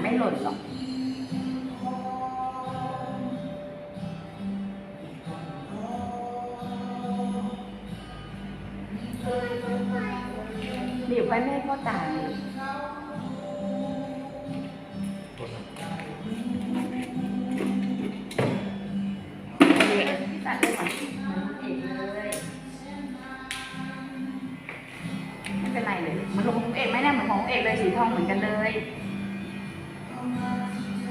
ไม่หล่นหรอก หลีบไว้ไม่ก็ตายยไม่เป็นไรเลย มันลงของเอกไหมเนี่ยเหมือนของเอกเลยสีทองเหมือนกันเลย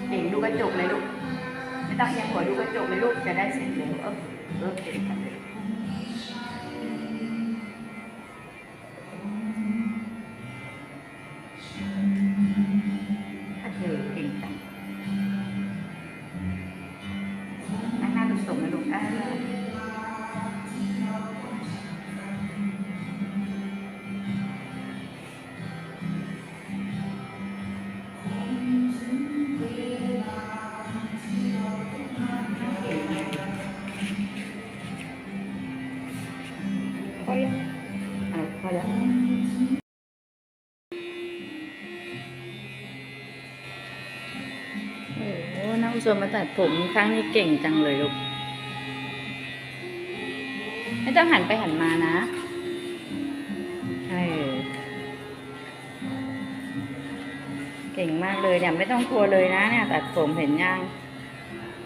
เอกดูกระจกเลยลูก ไม่ต้องเอียงหัวดูกระจกเลยลูก จะได้เสร็จเร็วเออเออเสร็จกันเลยโอเคเก่งจังนั่งหน้าตรงๆน อ่าพอยังอะพอแล้วโอ้โหน้องชวนมาตัดผมครั้งนี้เก่งจังเลยลูก ไม่ต้องหันไปหันมานะเออเก่งมากเลยเนี่ยไม่ต้องกลัวเลยนะ เนี่ยตัดผมเห็นยัง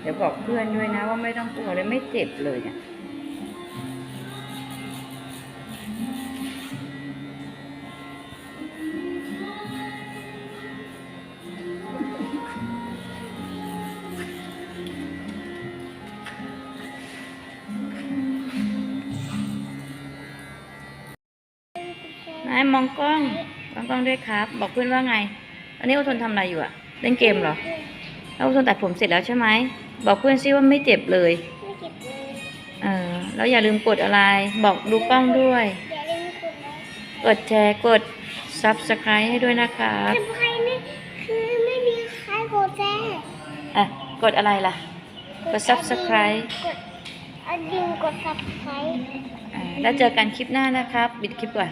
เดี๋ยวบอกเพื่อนด้วยนะว่าไม่ต้องกลัวเลยไม่เจ็บเลยเนี่ย นายมองกล้องมองกล้องด้วยครับ บอกเพื่อนว่าไง อันนี้อุทนทำอะไรอยู่อะเล่นเกมเหรอ แล้วอุทนตัดผมเสร็จแล้วใช่ไหม บอกเพื่อนซิว่าไม่เจ็บเลย ไม่เก็บเลยเออแล้วอย่าลืมกดอะไร บอกดูกล้องด้วย อย่าลืมกดไลค์กดแชร์ กด subscribe ให้ด้วยนะครับแต่ใครไม่คือไม่มีใครกดแชร์อะ กดอะไรล่ะ กด subscribe กดอันดิงกด subscribe อ่าแล้วเจอกันคลิปหน้านะครับ บิดคลิปก่อน